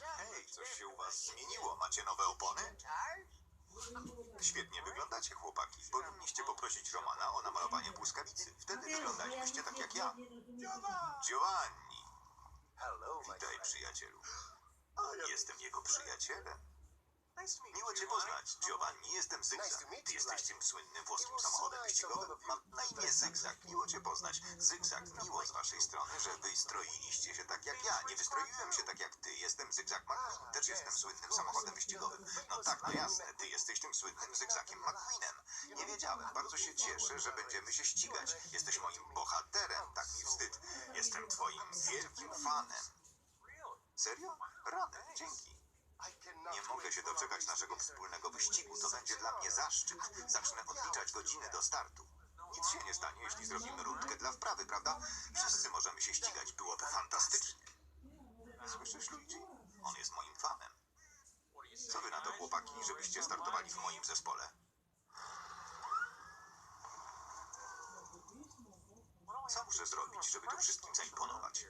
Hej, coś się u was zmieniło. Macie nowe opony? Świetnie wyglądacie, chłopaki. Powinniście poprosić Romana o namalowanie błyskawicy. Wtedy wyglądalibyście tak jak ja. Giovanni, witaj przyjacielu. Jestem jego przyjacielem. Miło cię poznać, Giovanni. Jestem Zygzak. Ty jesteś tym słynnym włoskim samochodem Mam na imię Zygzak. Miło cię poznać. Zygzak, miło z waszej strony, że wystroiliście się tak jak ja. Nie wystroiłem się tak jak ty. Jestem Zygzak McQueen. Też jestem słynnym samochodem wyścigowym. No tak, no jasne. Ty jesteś tym słynnym Zygzakiem McQueenem. Nie wiedziałem. Bardzo się cieszę, że będziemy się ścigać. Jesteś moim bohaterem. Tak mi wstyd. Jestem twoim wielkim fanem. Serio? Rany, dzięki. Mogę się doczekać naszego wspólnego wyścigu. To będzie dla mnie zaszczyt. Zacznę odliczać godziny do startu. Nic się nie stanie, jeśli zrobimy rundkę dla wprawy, prawda? Wszyscy możemy się ścigać. Byłoby fantastycznie. Słyszysz, Luigi? On jest moim fanem. Co wy na to, chłopaki, żebyście startowali w moim zespole? Co muszę zrobić, żeby tu wszystkim zaimponować?